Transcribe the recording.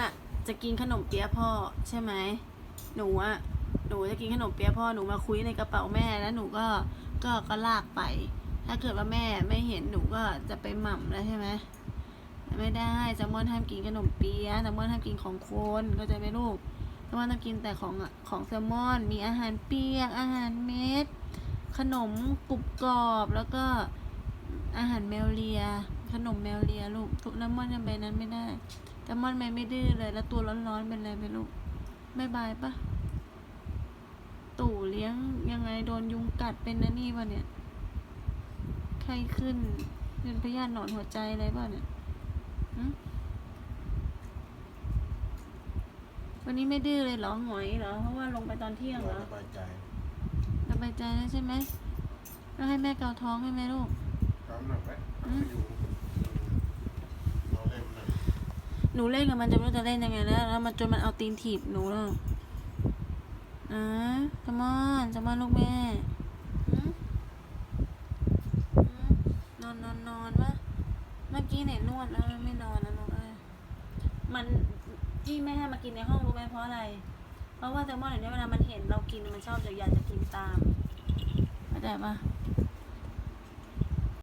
อะจะกินขนมเปี๊ยะพ่อใช่ไหมหนูอะหนูจะกินขนมเปี๊ยะพ่อหนูมาคุยในกระเป๋าแม่แล้วหนูก็ก็ก็ลากไป ถ้าเกิดว่าแม่ไม่เห็นหนูก็จะไปหม่ำแล้วใช่ไหมไม่ได้แซลมอนห้ามกินขนมเปี๊ยะแซลมอนห้ามกินของคนเข้าใจไหมลูกแซลมอนต้องกินแต่ของอะของแซลมอน มีอาหารเปียกอาหารเม็ดขนมกรุบกรอบแล้วก็อาหารแมวเลีย ขนมแมวเลียลูกทุกน้ำมันยังไปนั้นไม่ได้ แต่มอนไม่ไม่ดื้อเลย แล้วตัวร้อนๆเป็นไรไปลูกไม่บายปะตู่เลี้ยงยังไงโดนยุงกัดเป็นนะนี่วะเนี่ยไข้ขึ้นเป็นพยาธิหนอนหัวใจอะไรป่ะเนี่ยหึวันนี้ไม่ดื้อเลยเหรอหงอยเหรอ เพราะว่าลงไปตอนเที่ยงเหรอสบายใจสบายใจแล้วใช่ไหมแล้วให้แม่เกาท้องให้ไหมลูกทำหนักไหม อืม อยู่เราเล่นหนัก หนูเล่นกับมันจะไม่รู้จะเล่นยังไงแล้วแล้วมันจนมันเอาตีนถีบหนูแล้วอะสมอนสมอนลูกแม่นอนนอนนอนวะเมื่อกี้เนี่ยนวดแล้วไม่นอนนะลูกเอ้ยมันที่ไม่ให้มากินในห้องรู้ไหมเพราะอะไร เพราะว่าแซลมอนเดี๋ยวนี้เวลามันเห็นเรากินมันชอบจะอยากจะกินตามเข้าใจปะ